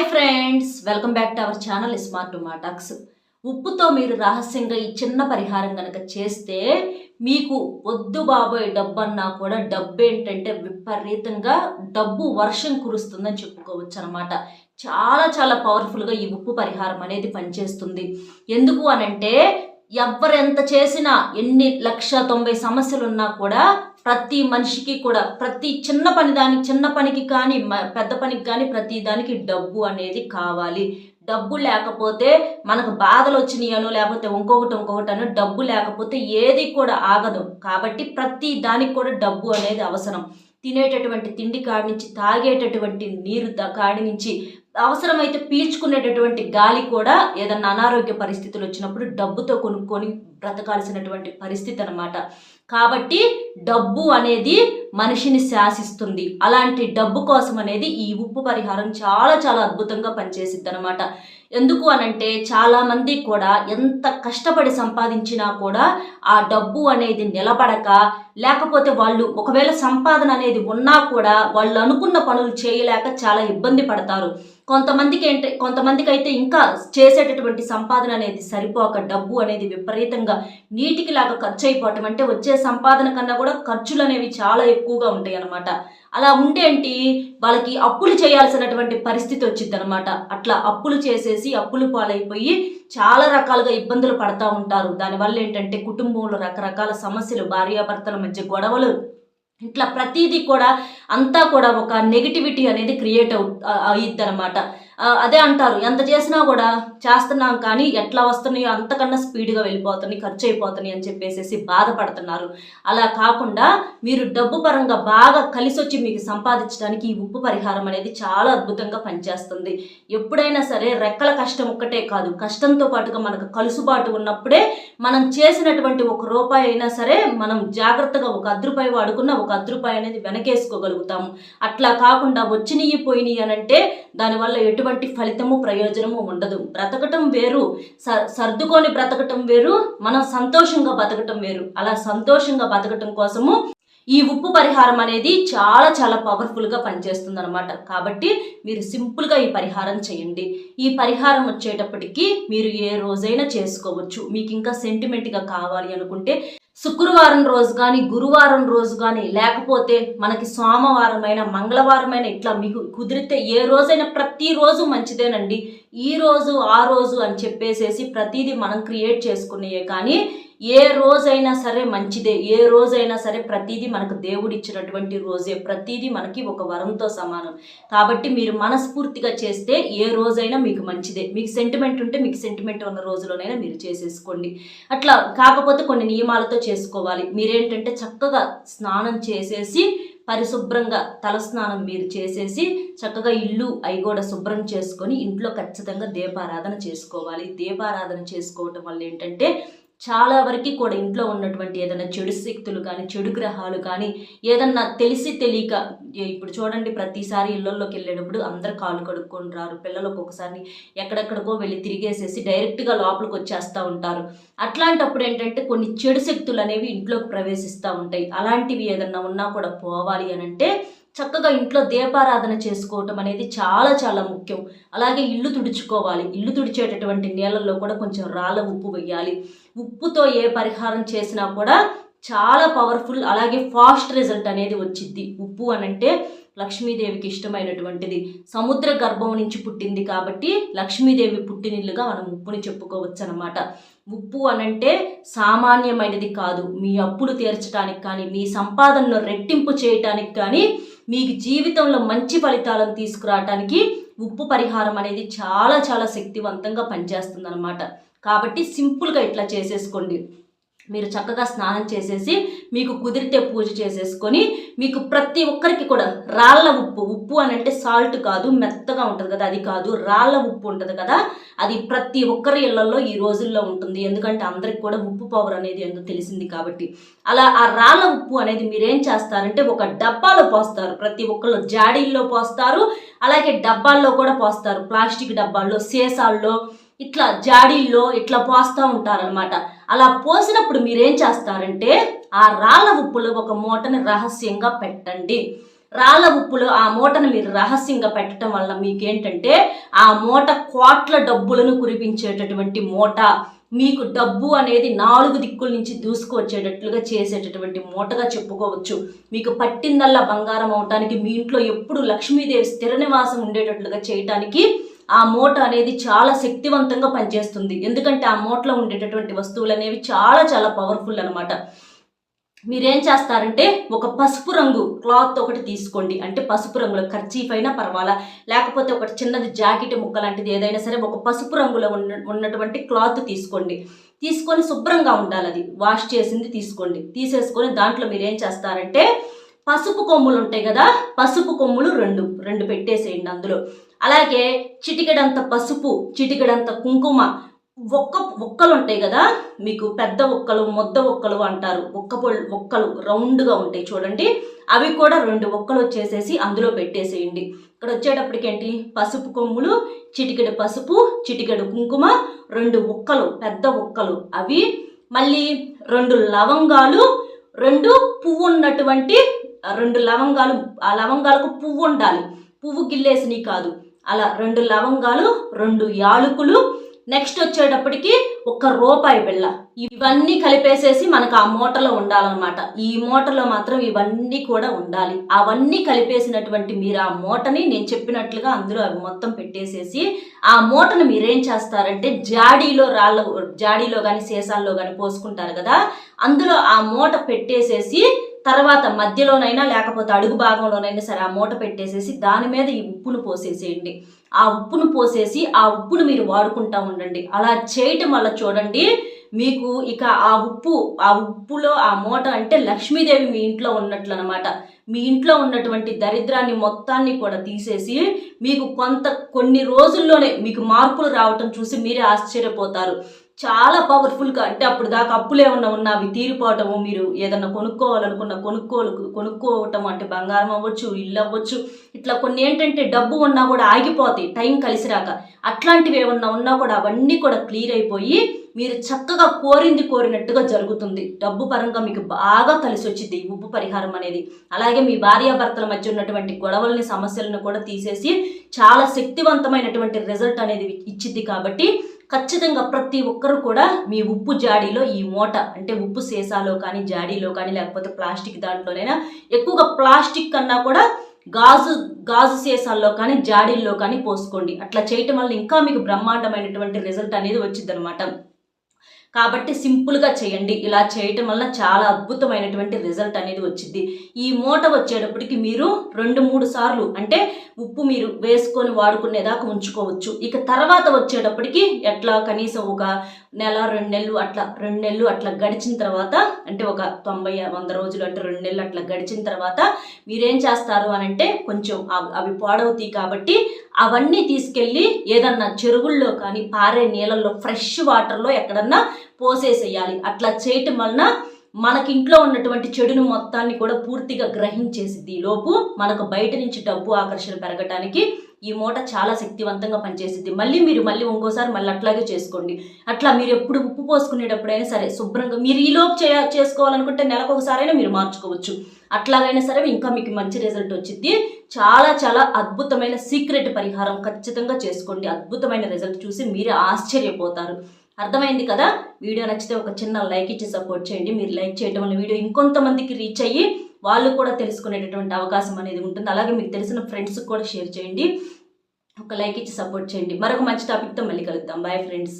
Hi friends welcome back to our channel smart మాటాక్స్ ఉప్పుతో మీరు రహస్యంగా ఈ చిన్న పరిహారం కనుక చేస్తే మీకు వద్దు బాబోయ్ డబ్బు అన్నా కూడా డబ్బు ఏంటంటే విపరీతంగా డబ్బు వర్షం కురుస్తుందని చెప్పుకోవచ్చు అనమాట చాలా చాలా పవర్ఫుల్గా ఈ ఉప్పు పరిహారం అనేది పనిచేస్తుంది. ఎందుకు అనంటే ఎవరెంత చేసినా ఎన్ని లక్ష తొంభై సమస్యలు ఉన్నా కూడా ప్రతి మనిషికి కూడా ప్రతి చిన్న పని దానికి చిన్న పనికి కానీ మ- పెద్ద పనికి కానీ ప్రతి దానికి డబ్బు అనేది కావాలి. డబ్బు లేకపోతే మనకు బాధలు వచ్చినాయనో లేకపోతే ఇంకొకటి ఇంకొకటి అను డబ్బు లేకపోతే ఏది కూడా ఆగదు. కాబట్టి ప్రతి దానికి కూడా డబ్బు అనేది అవసరం. తినేటటువంటి తిండి కాడి నుంచి తాగేటటువంటి నీరు కాడి నుంచి అవసరమైతే పీల్చుకునేటటువంటి గాలి కూడా ఏదన్నా అనారోగ్య పరిస్థితులు వచ్చినప్పుడు డబ్బుతో కొనుక్కొని బ్రతకాల్సినటువంటి పరిస్థితి అనమాట కాబట్టి డబ్బు అనేది మనిషిని శాసిస్తుంది. అలాంటి డబ్బు కోసం అనేది ఈ ఉప్పు పరిహారం చాలా చాలా అద్భుతంగా పనిచేసిద్ది అనమాట ఎందుకు అనంటే చాలామంది కూడా ఎంత కష్టపడి సంపాదించినా కూడా ఆ డబ్బు అనేది నిలబడక లేకపోతే వాళ్ళు ఒకవేళ సంపాదన అనేది ఉన్నా కూడా వాళ్ళు అనుకున్న పనులు చేయలేక చాలా ఇబ్బంది పడతారు. కొంతమందికి ఏంటి కొంతమందికి అయితే ఇంకా చేసేటటువంటి సంపాదన అనేది సరిపోక డబ్బు అనేది విపరీతంగా నీటికి లాగా ఖర్చు అయిపోవటం అంటే వచ్చే సంపాదన కన్నా కూడా ఖర్చులు అనేవి చాలా ఎక్కువగా ఉంటాయి అనమాట అలా ఉండేంటి వాళ్ళకి అప్పులు చేయాల్సినటువంటి పరిస్థితి వచ్చింది అనమాట అట్లా అప్పులు చేసేసి అప్పులు పాలైపోయి చాలా రకాలుగా ఇబ్బందులు పడతా ఉంటారు. దానివల్ల ఏంటంటే కుటుంబంలో రకరకాల సమస్యలు భార్యాభర్తల మధ్య గొడవలు ఇట్లా ప్రతిదీ కూడా అంతా కూడా ఒక నెగిటివిటీ అనేది క్రియేట్ అవు అయ్యిద్ది అనమాట అదే అంటారు ఎంత చేసినా కూడా చేస్తున్నాం కానీ ఎట్లా వస్తున్నాయో అంతకన్నా స్పీడ్గా వెళ్ళిపోతున్నాయి ఖర్చు అయిపోతున్నాయి అని చెప్పేసి బాధపడుతున్నారు. అలా కాకుండా మీరు డబ్బు పరంగా బాగా కలిసి వచ్చి మీకు సంపాదించడానికి ఈ ఉప్పు పరిహారం అనేది చాలా అద్భుతంగా పనిచేస్తుంది. ఎప్పుడైనా సరే రెక్కల కష్టం ఒక్కటే కాదు కష్టంతో పాటుగా మనకు కలుసుబాటు ఉన్నప్పుడే మనం చేసినటువంటి ఒక రూపాయి అయినా సరే మనం జాగ్రత్తగా ఒక అర్ధ రూపాయి వాడుకున్న ఒక అర్ధ రూపాయి అనేది వెనకేసుకోగలుగుతాము. అట్లా కాకుండా వచ్చినవి పోయినాయి అని అంటే దానివల్ల ఎటువంటి ఫలితము ప్రయోజనము ఉండదు. బ్రతకటం వేరు సర్దుకొని బ్రతకటం వేరు మనం సంతోషంగా బతకటం వేరు. అలా సంతోషంగా బతకటం కోసము ఈ ఉప్పు పరిహారం అనేది చాలా చాలా పవర్ఫుల్గా పనిచేస్తుంది అనమాట కాబట్టి మీరు సింపుల్గా ఈ పరిహారం చేయండి. ఈ పరిహారం వచ్చేటప్పటికి మీరు ఏ రోజైనా చేసుకోవచ్చు. మీకు ఇంకా సెంటిమెంట్గా కావాలి అనుకుంటే శుక్రవారం రోజు కానీ గురువారం రోజు కానీ లేకపోతే మనకి సోమవారమైన మంగళవారమైన ఇట్లా మీకు కుదిరితే ఏ రోజైనా ప్రతిరోజు మంచిదేనండి. ఈ రోజు ఆ రోజు అని చెప్పేసేసి ప్రతిదీ మనం క్రియేట్ చేసుకునేయే. కానీ ఏ రోజైనా సరే మంచిదే. ఏ రోజైనా సరే ప్రతిదీ మనకు దేవుడు ఇచ్చినటువంటి రోజే. ప్రతిదీ మనకి ఒక వరంతో సమానం. కాబట్టి మీరు మనస్ఫూర్తిగా చేస్తే ఏ రోజైనా మీకు మంచిదే. మీకు సెంటిమెంట్ ఉంటే మీకు సెంటిమెంట్ ఉన్న రోజులోనైనా మీరు చేసేసుకోండి. అట్లా కాకపోతే కొన్ని నియమాలతో చేసుకోవాలి. మీరేంటంటే చక్కగా స్నానం చేసేసి పరిశుభ్రంగా తలస్నానం మీరు చేసేసి చక్కగా ఇల్లు అవి కూడా శుభ్రం చేసుకొని ఇంట్లో ఖచ్చితంగా దీపారాధన చేసుకోవాలి. దీపారాధన చేసుకోవటం వల్ల ఏంటంటే చాలా వరకు కూడా ఇంట్లో ఉన్నటువంటి ఏదైనా చెడు శక్తులు కానీ చెడు గ్రహాలు కానీ ఏదన్నా తెలిసి తెలియక ఇప్పుడు చూడండి ప్రతిసారి ఇళ్ళల్లోకి వెళ్ళేటప్పుడు అందరు కాలు కడుక్కొని రారు. పిల్లలకు ఒకసారి ఎక్కడెక్కడికో వెళ్ళి తిరిగేసేసి డైరెక్ట్గా లోపలికి వచ్చేస్తూ ఉంటారు. అట్లాంటప్పుడు ఏంటంటే కొన్ని చెడు శక్తులు అనేవి ఇంట్లోకి ప్రవేశిస్తూ ఉంటాయి. అలాంటివి ఏదన్నా ఉన్నా కూడా పోవాలి అని అంటే చక్కగా ఇంట్లో దీపారాధన చేసుకోవటం అనేది చాలా చాలా ముఖ్యం. అలాగే ఇల్లు తుడుచుకోవాలి. ఇల్లు తుడిచేటటువంటి నీళ్ళల్లో కూడా కొంచెం రాళ్ళ ఉప్పు వేయాలి ఉప్పుతో ఏ పరిహారం చేసినా కూడా చాలా పవర్ఫుల్ అలాగే ఫాస్ట్ రిజల్ట్ అనేది వచ్చింది ఉప్పు అనంటే లక్ష్మీదేవికి ఇష్టమైనటువంటిది. సముద్ర గర్భం నుంచి పుట్టింది కాబట్టి లక్ష్మీదేవి పుట్టినిల్లుగా మనం ఉప్పుని చెప్పుకోవచ్చు అనమాట ఉప్పు అనంటే సామాన్యమైనది కాదు. మీ అప్పులు తీర్చడానికి కానీ మీ సంపాదనను రెట్టింపు చేయటానికి కానీ మీకు జీవితంలో మంచి ఫలితాలను తీసుకురావటానికి ఉప్పు పరిహారం అనేది చాలా చాలా శక్తివంతంగా పనిచేస్తుంది అనమాట కాబట్టి సింపుల్గా ఇట్లా చేసేసుకోండి. మీరు చక్కగా స్నానం చేసేసి మీకు కుదిరితే పూజ చేసేసుకొని మీకు ప్రతి ఒక్కరికి కూడా రాళ్ళ ఉప్పు ఉప్పు అని అంటే సాల్ట్ కాదు మెత్తగా ఉంటుంది కదా అది కాదు రాళ్ళ ఉప్పు ఉంటుంది కదా అది ప్రతి ఒక్కరి ఇళ్ళలో ఈ రోజుల్లో ఉంటుంది. ఎందుకంటే అందరికి కూడా ఉప్పు పవర్ అనేది ఎందుకు తెలిసింది కాబట్టి. అలా ఆ రాళ్ళ ఉప్పు అనేది మీరేం చేస్తారంటే ఒక డబ్బాలో పోస్తారు. ప్రతి ఒక్కళ్ళు జాడీల్లో పోస్తారు. అలాగే డబ్బాల్లో కూడా పోస్తారు. ప్లాస్టిక్ డబ్బాల్లో సీసాల్లో ఇట్లా జాడీల్లో ఇట్లా పోస్తూ ఉంటారనమాట అలా పోసినప్పుడు మీరేం చేస్తారంటే ఆ రాళ్ళ ఉప్పులో ఒక మూటని రహస్యంగా పెట్టండి. రాళ్ళ ఉప్పులో ఆ మూటను మీరు రహస్యంగా పెట్టడం వల్ల మీకేంటంటే ఆ మూట కోట్ల డబ్బులను కురిపించేటటువంటి మూట మీకు డబ్బు అనేది నాలుగు దిక్కుల నుంచి దూసుకువచ్చేటట్లుగా చేసేటటువంటి మూటగా చెప్పుకోవచ్చు. మీకు పట్టిందల్లా బంగారం అవటానికి మీ ఇంట్లో ఎప్పుడు లక్ష్మీదేవి స్థిర నివాసం ఉండేటట్లుగా చేయటానికి ఆ మూట అనేది చాలా శక్తివంతంగా పనిచేస్తుంది. ఎందుకంటే ఆ మూటలో ఉండేటటువంటి వస్తువులు అనేవి చాలా చాలా పవర్ఫుల్ అనమాట మీరేం చేస్తారంటే ఒక పసుపు రంగు క్లాత్ ఒకటి తీసుకోండి. అంటే పసుపు రంగులో ఖర్చీఫ్ అయినా పర్వాలా లేకపోతే ఒక చిన్నది జాకెట్ ముక్క లాంటిది ఏదైనా సరే ఒక పసుపు రంగులో ఉన్న ఉన్నటువంటి క్లాత్ తీసుకోండి. తీసుకొని శుభ్రంగా ఉండాలి అది. వాష్ చేసింది తీసుకోండి. తీసేసుకొని దాంట్లో మీరు ఏం చేస్తారంటే పసుపు కొమ్ములు ఉంటాయి కదా పసుపు కొమ్ములు రెండు రెండు పెట్టేసేయండి అందులో. అలాగే చిటికెడంత పసుపు చిటికెడంత కుంకుమ ఒక్క ఒక్కలు ఉంటాయి కదా? మీకు పెద్ద ఒక్కలు మొద్ద ఒక్కలు అంటారు. ఒక్క పొల్ ఒక్కలు రౌండ్గా ఉంటాయి చూడండి. అవి కూడా రెండు ఒక్కలు వచ్చేసేసి అందులో పెట్టేసేయండి. ఇక్కడ వచ్చేటప్పటికేంటి పసుపు కొమ్ములు చిటికెడు పసుపు చిటికెడు కుంకుమ రెండు ఒక్కలు పెద్ద ఒక్కలు. అవి మళ్ళీ రెండు లవంగాలు రెండు పువ్వు ఉన్నటువంటి రెండు లవంగాలు ఆ లవంగాలకు పువ్వు ఉండాలి. పువ్వు గిల్లేసినవి కాదు. అలా రెండు లవంగాలు రెండు యాలకులు. నెక్స్ట్ వచ్చేటప్పటికి ఒక రూపాయి బిళ్ళ. ఇవన్నీ కలిపేసేసి మనకు ఆ మూటలో ఉండాలన్నమాట. ఈ మూటలో మాత్రం ఇవన్నీ కూడా ఉండాలి. అవన్నీ కలిపేసినటువంటి మీరు ఆ మూటని నేను చెప్పినట్లుగా అందులో అవి మొత్తం పెట్టేసేసి ఆ మూటను మీరేం చేస్తారంటే జాడీలో రాళ్ళ జాడీలో కానీ సీసాల్లో కానీ పోసుకుంటారు కదా అందులో ఆ మూట పెట్టేసేసి తర్వాత మధ్యలోనైనా లేకపోతే అడుగు భాగంలోనైనా సరే ఆ మూట పెట్టేసేసి దాని మీద ఈ ఉప్పును పోసేసేయండి. ఆ ఉప్పును పోసేసి ఆ ఉప్పును మీరు వాడుకుంటా ఉండండి. అలా చేయటం వల్ల చూడండి మీకు ఇక ఆ ఉప్పు ఆ ఉప్పులో ఆ మూట అంటే లక్ష్మీదేవి మీ ఇంట్లో ఉన్నట్లు అనమాట మీ ఇంట్లో ఉన్నటువంటి దరిద్రాన్ని మొత్తాన్ని కూడా తీసేసి మీకు కొంత కొన్ని రోజుల్లోనే మీకు మార్పులు రావటం చూసి మీరే ఆశ్చర్యపోతారు. చాలా పవర్ఫుల్గా అంటే అప్పుడు దాకా అప్పులు ఏమన్నా ఉన్నా అవి తీరిపోవటము మీరు ఏదన్నా కొనుక్కోవాలనుకున్న కొనుక్కోలు కొనుక్కోవటం అంటే బంగారం అవ్వచ్చు ఇల్లు అవ్వచ్చు ఇట్లా కొన్ని ఏంటంటే డబ్బు ఉన్నా కూడా ఆగిపోతాయి టైం కలిసి రాక. అట్లాంటివి ఏమన్నా ఉన్నా కూడా అవన్నీ కూడా క్లియర్ అయిపోయి మీరు చక్కగా కోరింది కోరినట్టుగా జరుగుతుంది. డబ్బు పరంగా మీకు బాగా కలిసి వచ్చింది ఈ ఉప్పు పరిహారం అనేది. అలాగే మీ భార్యాభర్తల మధ్య ఉన్నటువంటి గొడవలని సమస్యలను కూడా తీసేసి చాలా శక్తివంతమైనటువంటి రిజల్ట్ అనేది ఇచ్చింది కాబట్టి ఖచ్చితంగా ప్రతి ఒక్కరు కూడా మీ ఉప్పు జాడీలో ఈ మూట అంటే ఉప్పు సీసాలో కానీ జాడీలో కానీ లేకపోతే ప్లాస్టిక్ దాంట్లోనైనా ఎక్కువగా ప్లాస్టిక్ కన్నా కూడా గాజు గాజు సీసాల్లో కానీ జాడీల్లో కానీ పోసుకోండి. అట్లా చేయటం వల్ల ఇంకా మీకు బ్రహ్మాండమైనటువంటి రిజల్ట్ అనేది వచ్చింది అనమాట కాబట్టి సింపుల్గా చేయండి. ఇలా చేయటం వల్ల చాలా అద్భుతమైనటువంటి రిజల్ట్ అనేది వచ్చింది. ఈ మూట వచ్చేటప్పటికి మీరు రెండు మూడు సార్లు అంటే ఉప్పు మీరు వేసుకొని వాడుకునేదాకా ఉంచుకోవచ్చు. ఇక తర్వాత వచ్చేటప్పటికి ఎట్లా కనీసం ఒక నెల రెండు నెలలు అట్లా రెండు నెలలు అట్లా గడిచిన తర్వాత అంటే ఒక తొంభై వంద రోజులు అంటే రెండు నెలలు అట్లా గడిచిన తర్వాత మీరేం చేస్తారు అనంటే కొంచెం అవి- అవి పాడవుతాయి కాబట్టి అవన్నీ తీసుకెళ్ళి ఏదన్నా చెరువుల్లో కానీ పారే నీళ్ళల్లో ఫ్రెష్ వాటర్లో ఎక్కడన్నా పోసేసేయాలి. అట్లా చేయటం వలన మనకి ఇంట్లో ఉన్నటువంటి చెడును మొత్తాన్ని కూడా పూర్తిగా గ్రహించేసిద్ది. లోపు మనకు బయట నుంచి డబ్బు ఆకర్షణ పెరగటానికి ఈ మూట చాలా శక్తివంతంగా పనిచేసింది మళ్ళీ మీరు మళ్ళీ ఇంకోసారి మళ్ళీ అట్లాగే చేసుకోండి. అట్లా మీరు ఎప్పుడు ఉప్పు పోసుకునేటప్పుడైనా సరే శుభ్రంగా మీరు ఈలోపు చేయ చేసుకోవాలనుకుంటే నెలకు ఒకసారైనా మీరు మార్చుకోవచ్చు. అట్లాగైనా సరే ఇంకా మీకు మంచి రిజల్ట్ వచ్చింది చాలా చాలా అద్భుతమైన సీక్రెట్ పరిహారం ఖచ్చితంగా చేసుకోండి. అద్భుతమైన రిజల్ట్ చూసి మీరే ఆశ్చర్యపోతారు. అర్థమైంది కదా? వీడియో నచ్చితే ఒక చిన్న లైక్ ఇచ్చి సపోర్ట్ చేయండి. మీరు లైక్ చేయడం వల్ల వీడియో ఇంకొంతమందికి రీచ్ అయ్యి వాళ్ళు కూడా తెలుసుకునేటటువంటి అవకాశం అనేది ఉంటుంది. అలాగే మీకు తెలిసిన ఫ్రెండ్స్కి కూడా షేర్ చేయండి. ఒక లైక్ ఇచ్చి సపోర్ట్ చేయండి. మరొక మంచి టాపిక్తో మళ్ళీ కలుద్దాం. Bye friends